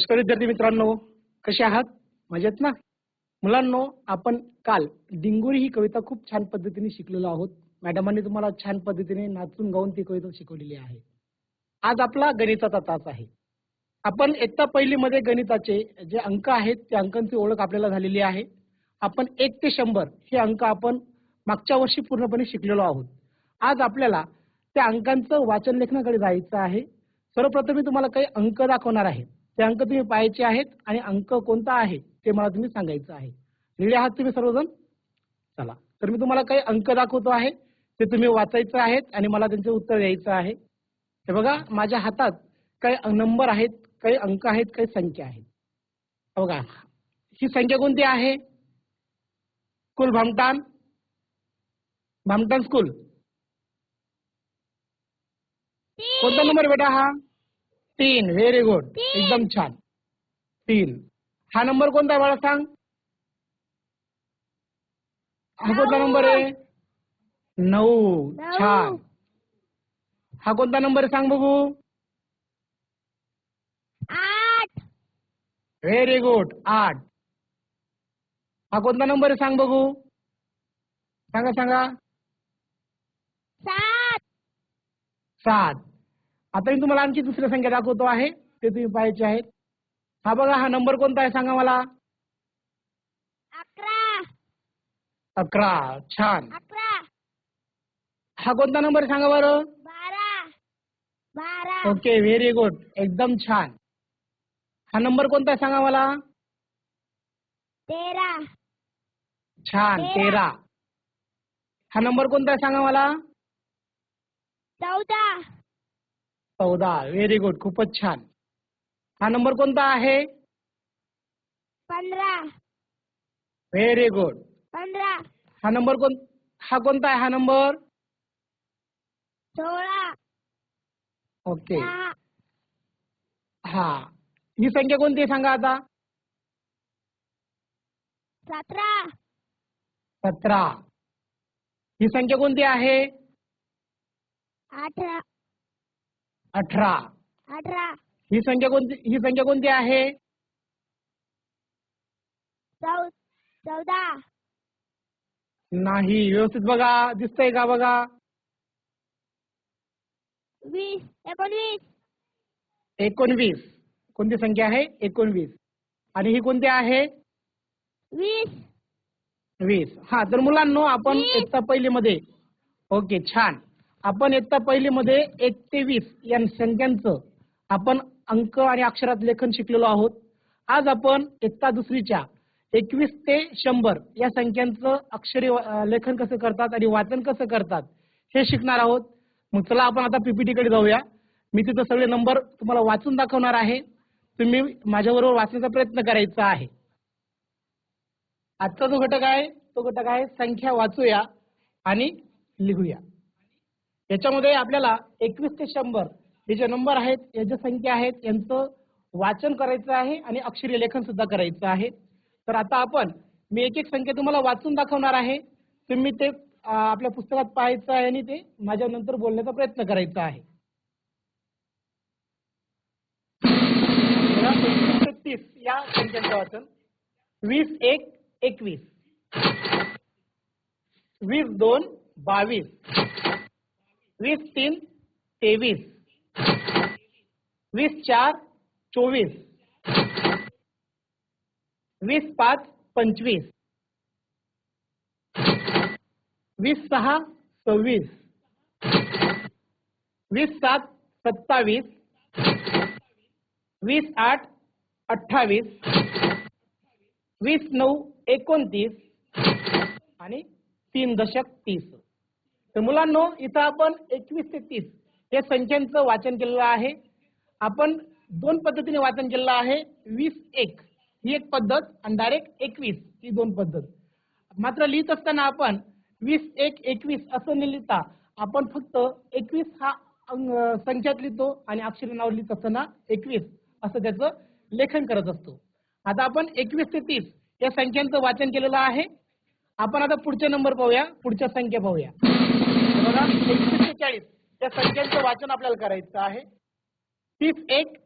नमस्कार विद्यार्थी मित्रांनो कसे आहात? मजेत ना? मुलांनो आपण काल डिंगोरी ही कविता खूप छान पद्धतीने शिकलेलो आहोत. मॅडमांनी तुम्हाला छान पद्धतीने नाचून गाऊन ती कविता शिकवलेली आहे. आज आपला गणिताचा तास आहे. आपण एकता पहिलीमध्ये गणिताचे जे अंक आहेत त्या अंकांची ओळख आपल्याला झालेली आहे. आपण एक ते शंभर हे अंक आपण मागच्या वर्षी पूर्णपणे शिकलेलो आहोत. आज आपल्याला त्या अंकांचं वाचन लेखनाकडे जायचं आहे. सर्वप्रथम मी तुम्हाला काही अंक दाखवणार आहे. ते अंक तुम्ही पाहायचे आहेत आणि अंक कोणता आहे ते मला तुम्ही सांगायचं आहे. निळे आहात तुम्ही सर्वजण? चला. तर मी तुम्हाला काही अंक दाखवतो आहे. ते तुम्ही वाचायचं आहेत आणि मला त्यांचे उत्तर द्यायचं आहे. हे बघा माझ्या हातात काही नंबर आहेत काही अंक आहेत काही संख्या आहेत. बघा ही संख्या कोणती आहे? स्कूल भामटान. भामटान स्कूल. कोणता नंबर बेटा हा? तीन. Very good. एकदम छान. तीन. हा नंबर कोणता आहे मला सांग? हा कोणता. नंबर आहे? नऊ. नऊ. छान. हा कोणता नंबर आहे सांग बघू. आठ. व्हेरी गुड आठ. हा कोणता नंबर आहे सांग बघू. सांगा सांगा. सात. सात. आता मी तुम्हाला आणखी दुसरी संख्या दाखवतो आहे. ते तुम्ही पाहायचे आहेत. हा बघा हा नंबर कोणता आहे सांगा मला. अकरा. अकरा. छान. हा कोणता नंबर सांगा बरं. ओके व्हेरी गुड एकदम छान. हा नंबर कोणता आहे सांगा मला. तेरा. छान तेरा. हा नंबर कोणता आहे सांगा मला. चौदा. चौदा. व्हेरी गुड खूपच छान. हा नंबर कोणता आहे? पंधरा. व्हेरी गुड पंधरा. हा नंबर कोण हा कोणता आहे हा नंबर सोळा. ओके दहा. हा. ही संख्या कोणती आहे सांगा आता? सतरा. सतरा. ही संख्या कोणती आहे? अठरा. अठरा. अठरा. ही संख्या कोणती ही संख्या कोणती आहे? चौदा. नाही व्यवस्थित बघा. दिसतंय का बघा? वीस एकोणवीस. एकोणवीस. कोणती संख्या आहे? एकोणवीस. आणि ही कोणती आहे? वीस. वीस. हा तर मुलांनो आपण. इयत्ता पहिलीमध्ये. ओके छान. आपण इयत्ता पहिलीमध्ये एक ते वीस या संख्यांचं आपण अंक आणि अक्षरात लेखन शिकलेलो आहोत. आज आपण इयत्ता दुसरीच्या एकवीस ते शंभर या संख्यांचं अक्षरी लेखन कसं करतात आणि वाचन कसं करतात हे शिकणार आहोत. मग चला आपण आता पीपीटी कडे जाऊया. मी तिथं सगळे नंबर तुम्हाला वाचून दाखवणार आहे. तुम्ही माझ्याबरोबर वाचण्याचा प्रयत्न करायचा आहे. आजचा जो घटक आहे तो घटक आहे संख्या वाचूया आणि लिहूया. याच्यामध्ये आपल्याला एकवीस ते शंभर हे जे नंबर आहेत या ज्या संख्या आहेत यांचं वाचन करायचं आहे आणि अक्षरी लेखन सुद्धा करायचं आहे. तर आता आपण मी एक एक संख्या तुम्हाला वाचून दाखवणार आहे. तुम्ही ते आपल्या पुस्तकात पाहायचं आहे आणि ते माझ्या नंतर बोलण्याचा प्रयत्न करायचा आहे. तीस या संख्यांचं वाचन. वीस एक एकवीस. वीस दोन बावीस. वीस तीन तेवीस. वीस चार चोवीस. वीस पाच पंचवीस. वीस सहा सव्वीस. वीस सात सत्तावीस. वीस आठ अठ्ठावीस. वीस नऊ एकोणतीस. आणि तीन दशक तीस. तर मुलांनो इथं आपण एकवीस ते तीस या संख्यांचं वाचन केलेलं आहे. आपण दोन पद्धतीने वाचन केलेलं आहे. वीस एक ही एक पद्धत आणि डायरेक्ट एकवीस ही दोन पद्धत. मात्र लिहित असताना आपण वीस एक एकवीस असं न लिहिता आपण फक्त एकवीस हा संख्यात लिहितो आणि अक्षरी नाव लिहित असताना एकवीस असं त्याचं लेखन करत असतो. आता आपण एकवीस ते तीस या संख्यांचं वाचन केलेलं आहे. आपण आता पुढचे नंबर पाहूया. पुढच्या संख्या पाहूया. बघा एकशे चाळीस या संख्यांचं वाचन आपल्याला करायचं आहे. तीस एक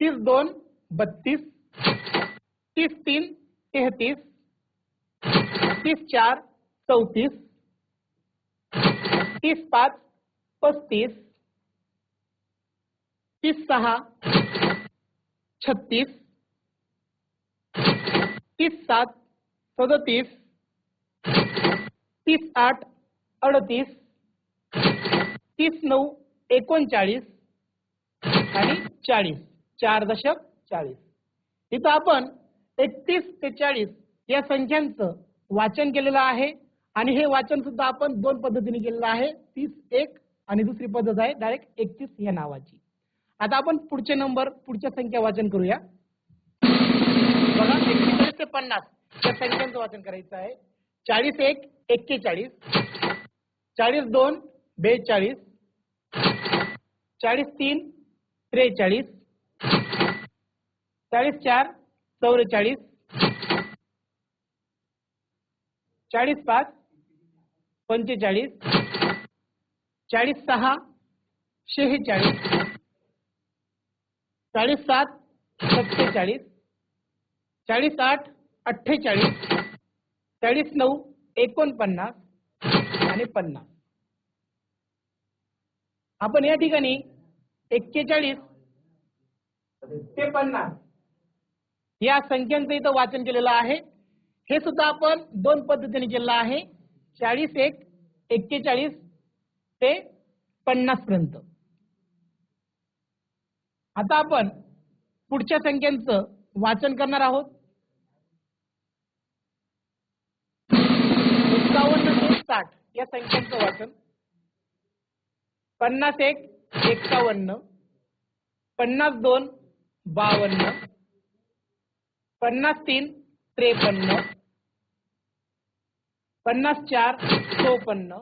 तीस दोन बत्तीस. तीस तीन तेहतीस. तीस चार चौतीस. तीस पाच पस्तीस. तीस सहा छत्तीस. तीस सात सदतीस. तीस आठ अडतीस तीस नऊ एकोणचाळीस आणि चाळीस चार दशक चाळीस. इथं आपण एकतीस ते चाळीस या संख्यांचं वाचन केलेलं आहे आणि हे वाचन सुद्धा आपण दोन पद्धतीने केलेलं आहे. तीस एक आणि दुसरी पद्धत आहे डायरेक्ट एकतीस या नावाची. आता आपण पुढचे नंबर पुढच्या संख्या वाचन करूया. बघा एकतीस ते पन्नास या संख्यांचं वाचन करायचं आहे. चाळीस एक एक्केचाळीस. चाळीस दोन बेचाळीस. चाळीस तीन त्रेचाळीस. चाळीस चार चौवेचाळीस चाळीस पाच पंचेचाळीस. चाळीस सहा शेहेचाळीस. चाळीस सात सत्तेचाळीस. चाळीस आठ अठ्ठेचाळीस. चाळीस नऊ एकोणपन्नास. आणि पन्नास आपण या ठिकाणी एक्केचाळीस ते पन्नास या संख्यांचं इथं वाचन केलेलं आहे. हे सुद्धा आपण दोन पद्धतीने केलेलं आहे. चाळीस एक एक्केचाळीस ते पन्नास पर्यंत. आता आपण पुढच्या संख्यांचं वाचन करणार आहोत. एकावन्न ते साठ. या संख्यांचं वाचन. पन्नास एक एकावन्न. पन्नास दोन बावन्न. पन्नास तीन त्रेपन्न. पन्नास चार चोपन्न.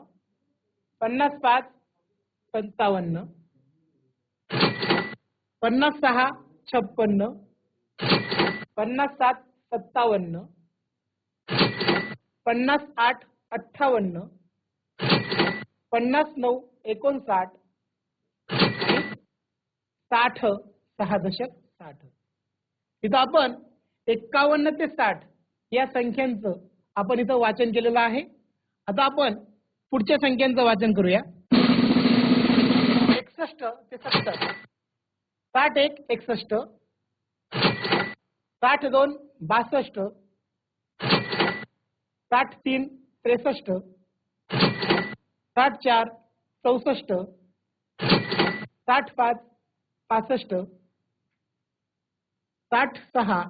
पन्नास पाच पंचावन्न. पन्नास सहा छप्पन्न. पन्नास सात सत्तावन्न. पन्नास आठ अठ्ठावन्न. पन्नास नऊ एकोणसाठ साठ सहा दशक साठ. इथं आपण एक्कावन्न ते साठ या संख्यांचं आपण इथं वाचन केलेलं आहे. आता आपण पुढच्या संख्यांचं वाचन करूया. एकसष्ट ते सत्तर. साठ एक एकसष्ट. साठ दोन बासष्ट. साठ तीन त्रेसष्ट. साठ चार चौसष्ट साठ पाच पासष्ट साठ सहा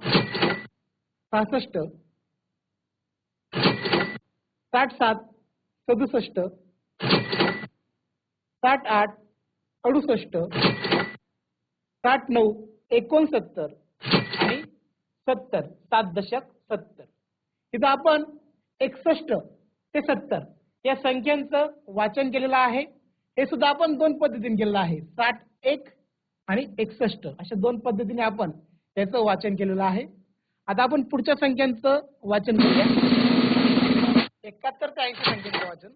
सहासष्ट साठ सात सदुसष्ट साठ आठ अडुसष्ट साठ नऊ एकोणसत्तर आणि सत्तर सात दशक सत्तर. इथं आपण एकसष्ट ते सत्तर या संख्यांचं वाचन केलेलं आहे. हे सुद्धा आपण दोन पद्धतीने केलेलं आहे. साठ एक आणि एकसष्ट. अशा दोन पद्धतीने आपण त्याचं वाचन केलेलं आहे. आता आपण पुढच्या संख्यांचं वाचन करूया. एकाहत्तर ते ऐंशी संख्यांचं वाचन.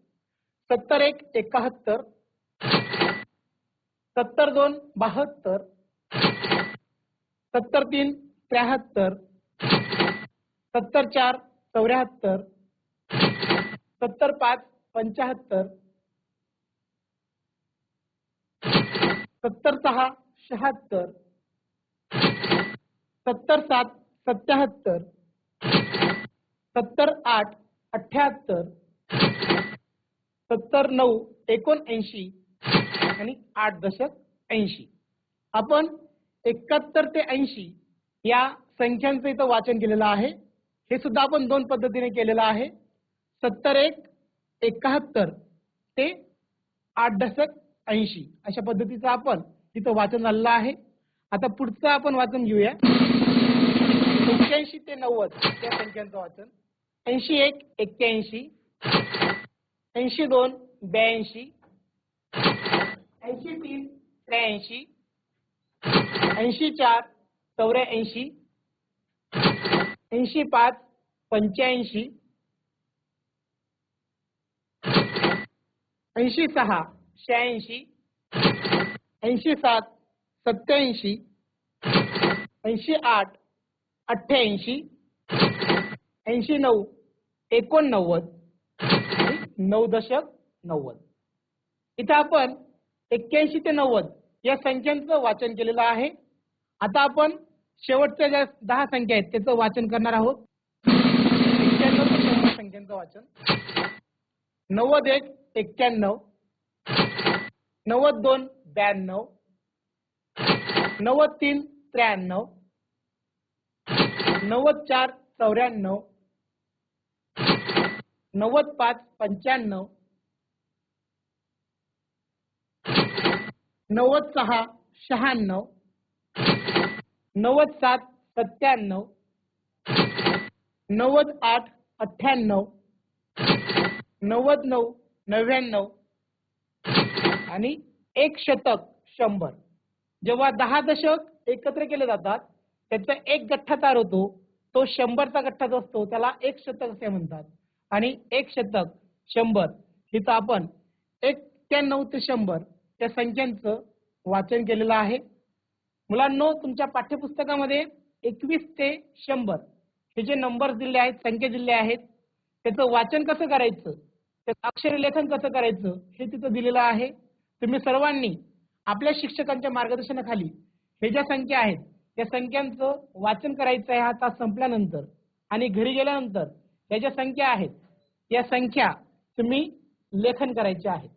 सत्तर एक एकाहत्तर. सत्तर दोन बहात्तर. सत्तर तीन त्र्याहत्तर. सत्तर चार चौऱ्याहत्तर. सत्तर पाच पंच्याहत्तर सत्तर सहा शहात्तर. सत्तर सात सत्याहत्तर. सत्तर आठ अठ्याहत्तर. सत्तर नऊ एकोणऐंशी. आणि आठ दशक ऐंशी. आपण एकाहत्तर ते ऐंशी या संख्यांचं इथं वाचन केलेलं आहे. हे सुद्धा आपण दोन पद्धतीने केलेलं आहे. सत्तर एक एकाहत्तर ते आठ दशक ऐंशी अशा पद्धतीचं आपण तिथं वाचन झालेलं आहे. आता पुढचं आपण वाचन घेऊया. एक्क्याऐंशी ते नव्वद या संख्यांचं वाचन. ऐंशी एक एक्क्याऐंशी. ऐंशी दोन ब्याऐंशी. ऐंशी तीन त्र्याऐंशी. ऐंशी चार चौऱ्याऐंशी. ऐंशी पाच पंच्याऐंशी. ऐंशी सहा. शहाऐंशी. ऐंशी सात. सत्याऐंशी ऐंशी आठ. अठ्ठ्याऐंशी. ऐंशी नऊ. एकोणनव्वद. नऊ दशक नव्वद. इथं आपण एक्क्याऐंशी ते नव्वद या संख्यांचं वाचन केलेलं आहे. आता आपण शेवटच्या ज्या दहा संख्या आहेत त्याचं वाचन करणार आहोत. एक्क्याण्णव ते शंभर संख्यांचं वाचन. नव्वद एक एक्क्याण्णव नव्वद दोन ब्याण्णव नव्वद तीन त्र्याण्णव नव्वद चार चौऱ्याण्णव नव्वद पाच पंच्याण्णव नव्वद सहा शहाण्णव नव्वद सात सत्त्याण्णव नव्वद आठ अठ्ठ्याण्णव नव्वद नऊ नव्याण्णव आणि एक शतक शंभर. जेव्हा दहा दशक एकत्र केले जातात त्याचा एक गठ्ठा तयार होतो तो शंभरचा गठ्ठा जो असतो त्याला एक शतक असे म्हणतात. आणि एक शतक शंभर इथं आपण एक्क्याण्णव ते शंभर त्या संख्यांचं वाचन केलेलं आहे. मुलांनो तुमच्या पाठ्यपुस्तकामध्ये एकवीस ते शंभर हे जे नंबर दिले आहेत संख्या दिले आहेत त्याचं वाचन कसं करायचं? त्याचं अक्षर लेखन कसं करायचं हे तिथं दिलेलं आहे. तुम्ही सर्वांनी आपल्या शिक्षकांच्या मार्गदर्शनाखाली हे ज्या संख्या आहेत त्या संख्यांचं वाचन करायचं आहे हा तास संपल्यानंतर आणि घरी गेल्यानंतर या ज्या संख्या आहेत या संख्या तुम्ही लेखन करायच्या आहेत.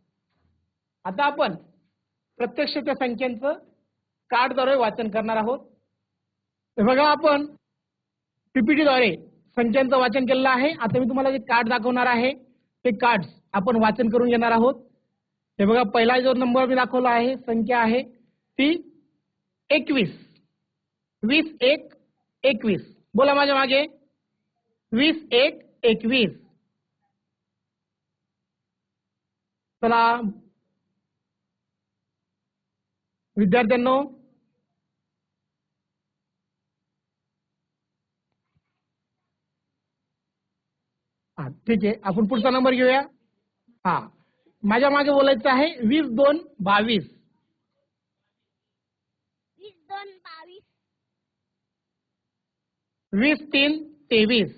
आता आपण प्रत्यक्ष त्या संख्यांचं कार्डद्वारे वाचन करणार आहोत. बघा आपण पीपीटीद्वारे द्वारे संख्यांचं वाचन केलेलं आहे. आता मी तुम्हाला जे कार्ड दाखवणार आहे. ते कार्ड आपण वाचन करून घेणार आहोत. हे बघा पहिला जो नंबर मी दाखवला आहे संख्या आहे ती एकवीस. वीस एक एकवीस. बोला माझ्या मागे. वीस एक एकवीस. चला. विद्यार्थ्यांनो हा ठीक आहे. आपण पुढचा नंबर घेऊया. हा. माझ्या मागे बोलायचं आहे वीस दोन बावीस. वीस दोन बावीस. वीस तीन तेवीस.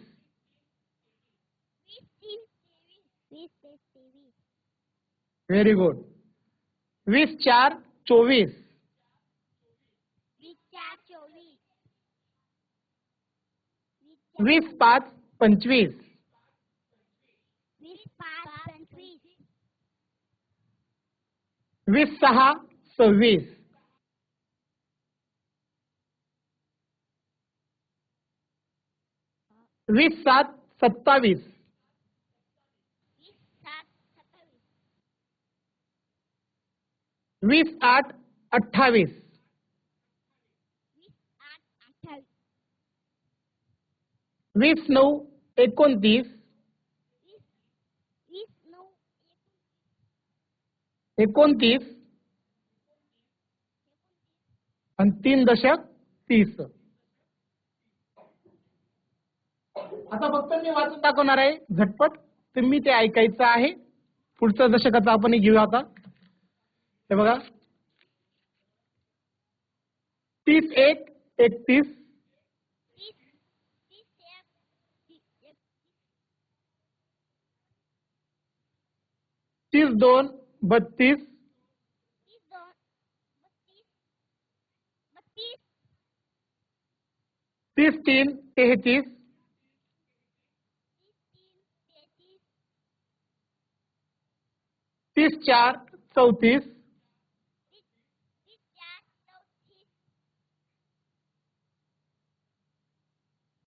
व्हेरी गुड वीस चार चोवीस. वीस पाच पंचवीस. वीस सहा सव्वीस वीस सात सत्तावीस. वीस आठ अठ्ठावीस. वीस नऊ एकोणतीस. एकोणतीस. आणि तीन दशक तीस. आता फक्त मी वाचून दाखवणार आहे. झटपट. तुम्ही ते ऐकायचं आहे. पुढच्या दशकाचं आपण घेऊया आता. हे बघा. तीस एक एकतीस. तीस दोन. बत्तीस तीस दोन बत्तीस बत्तीस तीस तीन तेहतीस तीस तीन तेहतीस तीस चार चौतीस तीस तीस चार चौतीस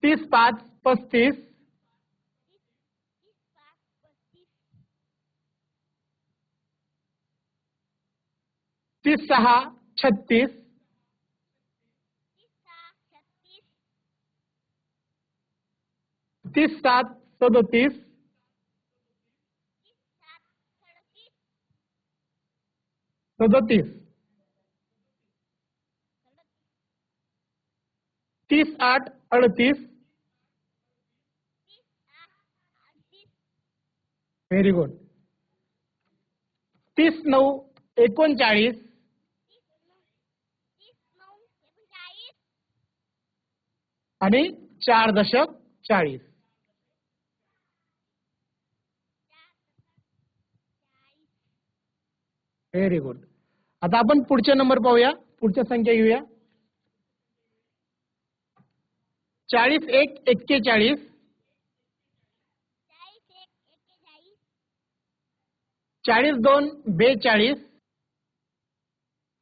तीस पाच पस्तीस तीस पाच पस्तीस तीस सहा छत्तीस. तीस सात सदोतीस. सदतीस. सदोतीस तीस आठ अडतीस. व्हेरी गुड तीस नऊ एकोणचाळीस. आणि चार दशक चाळीस. व्हेरी गुड आता आपण पुढचे नंबर पाहूया. पुढच्या संख्या घेऊया. चाळीस एक एक्केचाळीस चाळीस एक एक्केचाळीस. चाळीस दोन बेचाळीस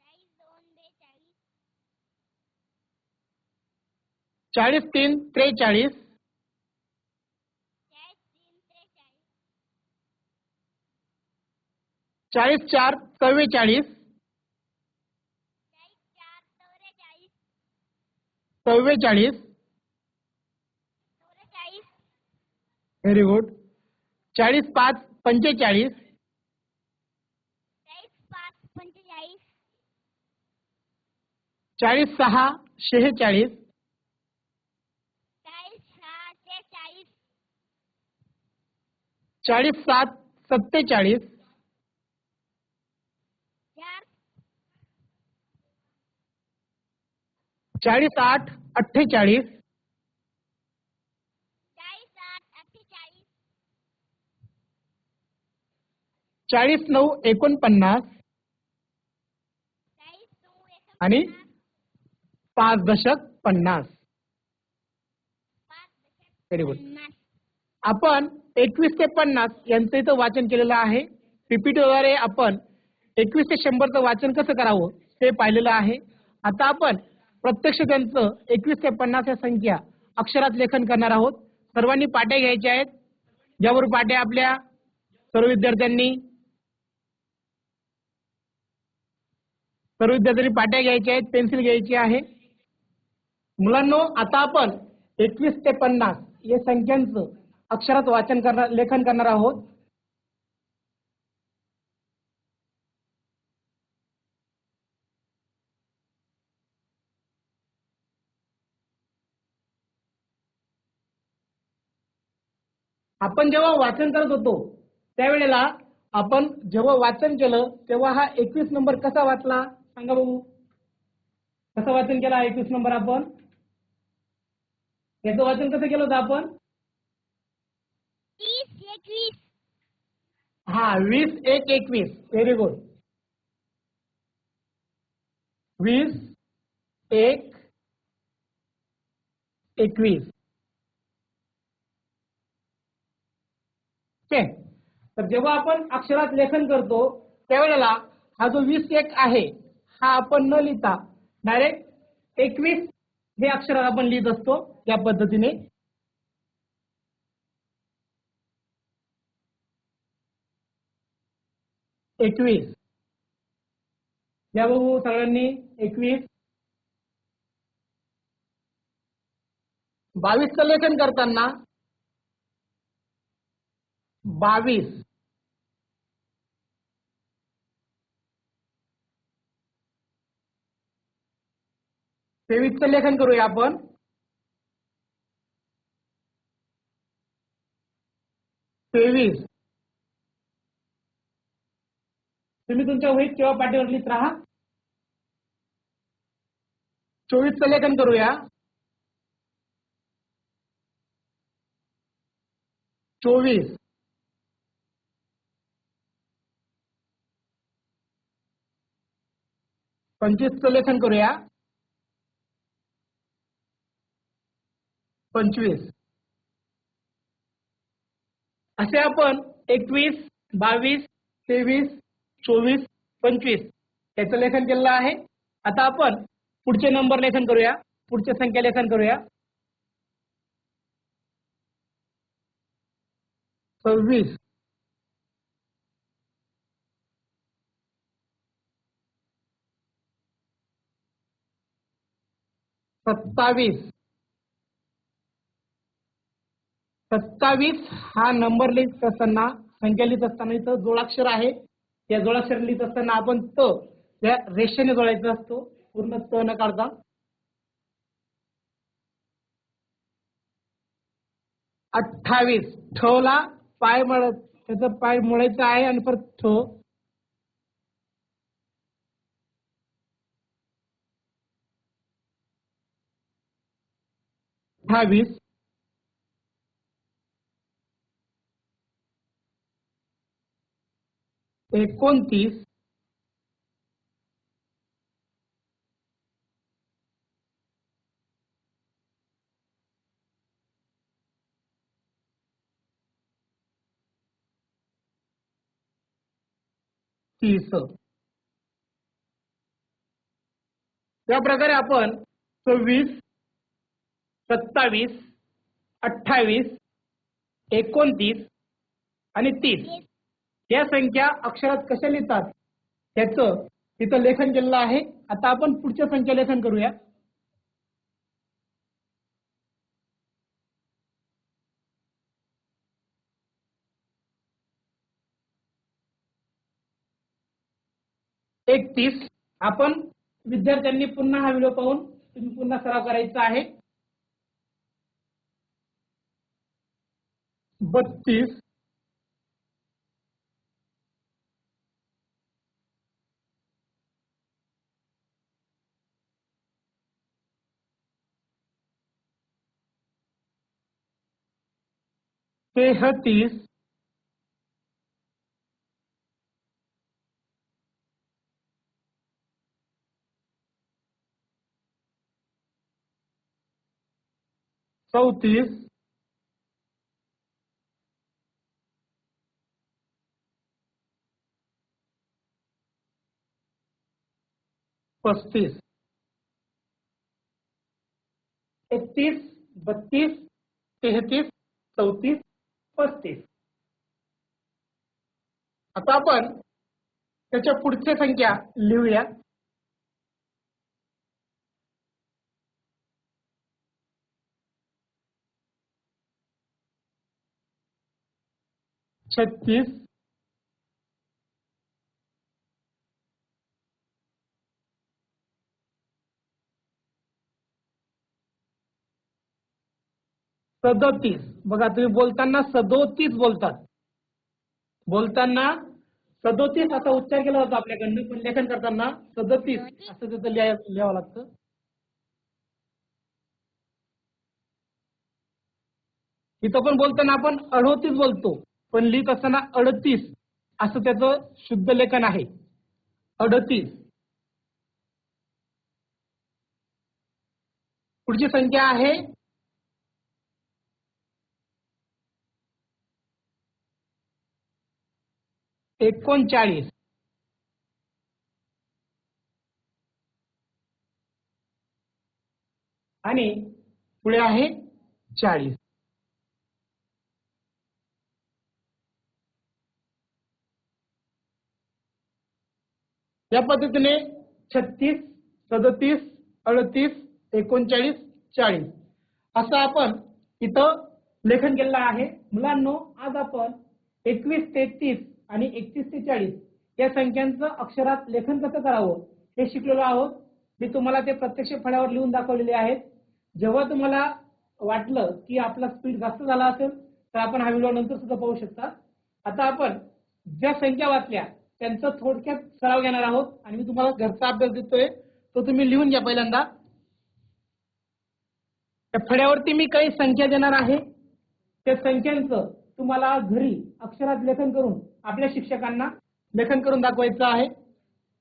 चाळीस दोन बेचाळीस चाळीस तीन त्रेचाळीस. चाळीस चार चव्वेचाळीस. चाळीस चव्वेचाळीस. व्हेरी गुड चाळीस पाच पंचेचाळीस चाळीस पाच पंचेचाळीस. चाळीस सहा शेहेचाळीस चाळीस सहा शेहेचाळीस चाळीस सात सत्तेचाळीस. चाळीस आठ अठ्ठेचाळीस. चाळीस नऊ एकोणपन्नास. आणि पाच दशक पन्नास. व्हेरी गुड आपण एकवीस ते पन्नास यांचं इथं वाचन केलेलं आहे. पीपीटीद्वारे आपण एकवीस ते शंभरचं वाचन कसं करावं ते पाहिलेलं आहे. आता आपण प्रत्यक्ष त्यांचं एकवीस ते पन्नास या संख्या अक्षरात लेखन करणार आहोत. सर्वांनी पाट्या घ्यायच्या आहेत. ज्यावर पाट्या आपल्या सर्व विद्यार्थ्यांनी. सर्व विद्यार्थ्यांनी पाट्या घ्यायच्या आहेत. पेन्सिल घ्यायची आहे. मुलांनो आता आपण एकवीस ते पन्नास या संख्यांचं अक्षरात वाचन करणार लेखन करणार आहोत. आपण जेव्हा वाचन करत होतो त्यावेळेला आपण जेव्हा वाचन केलं तेव्हा हा एकवीस नंबर कसा वाचला? सांगा बघू. कसं वाचन केला एकवीस नंबर आपण? याचं वाचन कसं केलं होतं आपण? एकवीस. हा वीस एक एकवीस. व्हेरी गुड वीस एक एकवीस. ओके तर जेव्हा आपण अक्षरात लेखन करतो त्यावेळेला हा जो वीस एक आहे हा आपण न लिहिता डायरेक्ट एकवीस हे अक्षरात आपण लिहित असतो या पद्धतीने. एकवीस. या बघू सगळ्यांनी एकवीस. बावीसचं लेखन करताना बावीस. तेवीसचं लेखन करूया आपण. तेवीस. तुम्ही तुमच्या वहीत किंवा पाठीवर लिहित राहा. चोवीसचं लेखन करूया. चोवीस. पंचवीसचं लेखन करूया. पंचवीस. असे आपण एकवीस बावीस तेवीस चोवीस पंचवीस. याचं लेखन केलेलं आहे. आता आपण पुढचे नंबर लेखन करूया. पुढचे संख्या लेखन करूया. सव्वीस. सत्तावीस. सत्तावीस हा नंबर लिहित असताना संख्या लिहित असताना इथं जोडाक्षर आहे. या जोडाक्षर लिहित असताना आपण त या रेषेने जोडायचा असतो. पूर्ण त न काढता. अठ्ठावीस. ठोला पाय मळ त्याचा पाय मोडायचा आहे आणि परत ठो. अठ्ठावीस. Eh, एकोणतीस तीस या प्रकारे आपण सव्वीस सत्तावीस अठ्ठावीस एकोणतीस आणि तीस. या संख्या अक्षरात कशा लिहितात? त्याचं तिथं लेखन केलेलं आहे. आता आपण पुढच्या संख्या लेखन करूया. एकतीस. आपण विद्यार्थ्यांनी पुन्हा हा व्हिडिओ पाहून तुम्ही पुन्हा सराव करायचा आहे. बत्तीस. तेहतीस। चौतीस। पस्तीस एकतीस बत्तीस तेहतीस चौतीस। पस्तीस. आता आपण त्याच्या पुढच्या संख्या लिहूया. छत्तीस. सदोतीस. बघा तुम्ही बोलताना सदोतीस बोलतात. बोलताना सदोतीस असा उच्चार केला जातो आपल्याकडनं पण लेखन करताना सदोतीस असं तिथं लिहावं लागतं. इथं पण बोलताना आपण अडोतीस बोलतो पण लिहित असताना अडतीस असं त्याचं शुद्ध लेखन आहे. अडतीस. पुढची संख्या आहे एकोणचाळीस. आणि पुढे आहे चाळीस. या पद्धतीने छत्तीस सदतीस अडतीस एकोणचाळीस चाळीस. असं आपण इथं लेखन केलेलं आहे. मुलांनो आज आपण एकवीस ते तीस आणि एकतीस ते चाळीस या संख्यांचं अक्षरात लेखन कसं करावं हे शिकलेलो आहोत. मी तुम्हाला ते प्रत्यक्ष फळ्यावर लिहून दाखवलेले आहेत. जेव्हा तुम्हाला वाटलं की आपला स्पीड जास्त झाला असेल तर आपण हा व्हिडिओ नंतर सुद्धा पाहू शकता. आता आपण ज्या संख्या वाचल्या त्यांचा थोडक्यात सराव घेणार आहोत आणि मी तुम्हाला घरचा अभ्यास देतोय. तो तुम्ही लिहून घ्या पहिल्यांदा. त्या फळ्यावरती मी काही संख्या देणार आहे. त्या संख्यांचं तुम्हाला घरी अक्षरात लेखन करून आपल्या शिक्षकांना लेखन करून दाखवायचं आहे.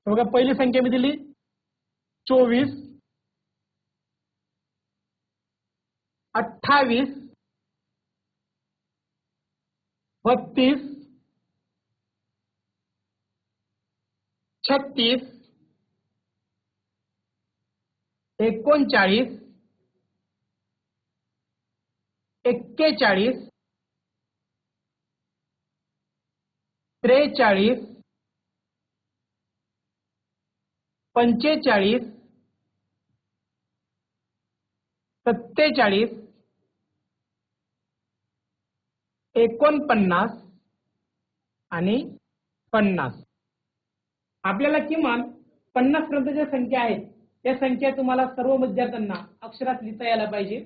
बघा पहिली संख्या मी दिली. चोवीस. अठ्ठावीस. बत्तीस. छत्तीस. एकोणचाळीस. एक्केचाळीस. त्रेचाळीस पंचेचाळीस सत्तेचाळीस एकोणपन्नास आणि पन्नास. आपल्याला किमान पन्नास पर्यंतच्या संख्या आहेत त्या संख्या तुम्हाला सर्व विद्यार्थ्यांना अक्षरात लिहिता यायला पाहिजे.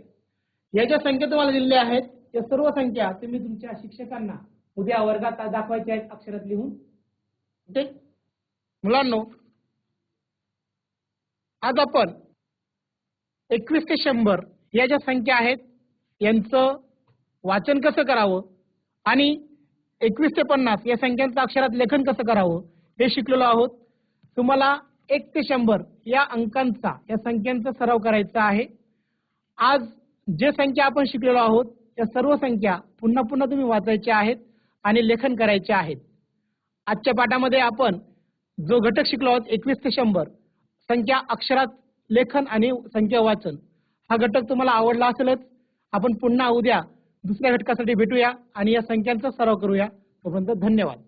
या ज्या संख्या तुम्हाला दिलेल्या आहेत त्या सर्व संख्या तुम्ही तुमच्या शिक्षकांना उद्या वर्गात दाखवायच्या आहेत अक्षरात लिहून. ओके मुलांनो आज आपण एकवीस ते शंभर या ज्या संख्या आहेत यांचं वाचन कसं करावं आणि एकवीस ते पन्नास या संख्यांचं अक्षरात लेखन कसं करावं हे शिकलेलो आहोत. तुम्हाला एक ते शंभर या अंकांचा या संख्यांचा सराव करायचा आहे. आज जे संख्या आपण शिकलेलो आहोत त्या सर्व संख्या पुन्हा पुन्हा तुम्ही वाचायच्या आहेत. आणि लेखन करायचे आहेत. आजच्या पाठामध्ये आपण जो घटक शिकलो आहोत एकवीस ते शंभर संख्या अक्षरात लेखन आणि संख्या वाचन हा घटक तुम्हाला आवडला असेलच आपण पुन्हा उद्या दुसऱ्या घटकासाठी भेटूया आणि या संख्यांचा सराव करूया. तोपर्यंत धन्यवाद.